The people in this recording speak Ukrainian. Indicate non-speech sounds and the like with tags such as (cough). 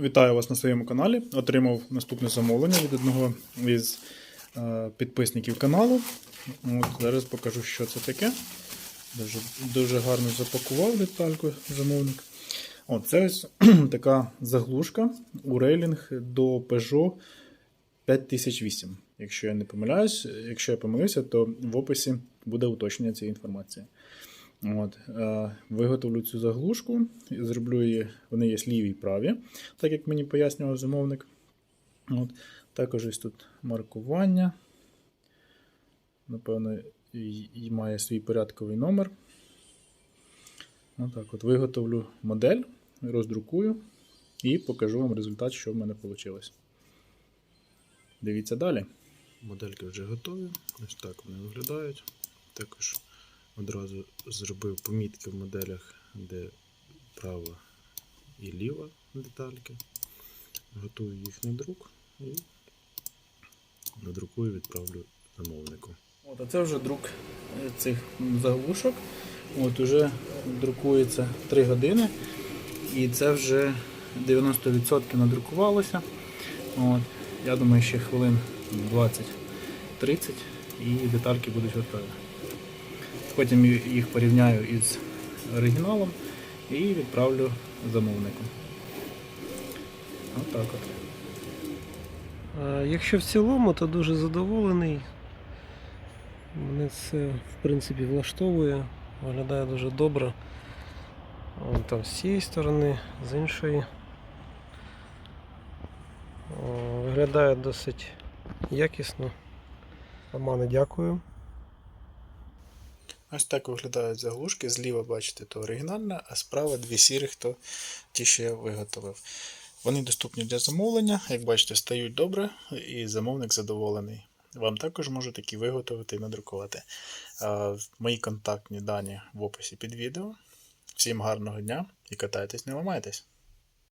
Вітаю вас на своєму каналі. Отримав наступне замовлення від одного із е, підписників каналу. От, зараз покажу, що це таке. Дуже, дуже гарно запакував детальку замовник. От, це ось (clears throat) така заглушка у рейлінг до Peugeot 5008. Якщо я не помиляюсь, якщо я помилився, то в описі буде уточнення цієї інформації. От, е, виготовлю цю заглушку, зроблю її, вони є ліві і праві, так як мені пояснював замовник. От, також ось тут маркування. Напевно, і, має свій порядковий номер. Отак от виготовлю модель, роздрукую і покажу вам результат, що в мене вийшло. Дивіться далі. Модельки вже готові. Ось так вони виглядають. Також одразу зробив помітки в моделях, де права і ліва детальки. Готую їх на друк і надрукую, відправлю замовнику. От, а це вже друк цих заглушок. От уже друкується 3 години. І це вже 90% надрукувалося. От, я думаю, ще хвилин 20-30 і детальки будуть готові. Потім їх порівняю із оригіналом і відправлю замовнику. Отак от. Якщо в цілому, то дуже задоволений. Мене це в принципі влаштовує, виглядає дуже добре. Вон там з цієї сторони, з іншої. Виглядає досить якісно. Романе, дякую. Ось так виглядають заглушки. Зліва, бачите, то оригінальна, а справа дві сірих, то ті, що я виготовив. Вони доступні для замовлення, як бачите, стають добре, і замовник задоволений. Вам також можу такі виготовити і надрукувати. Мої контактні дані в описі під відео. Всім гарного дня і катайтесь, не ламайтесь!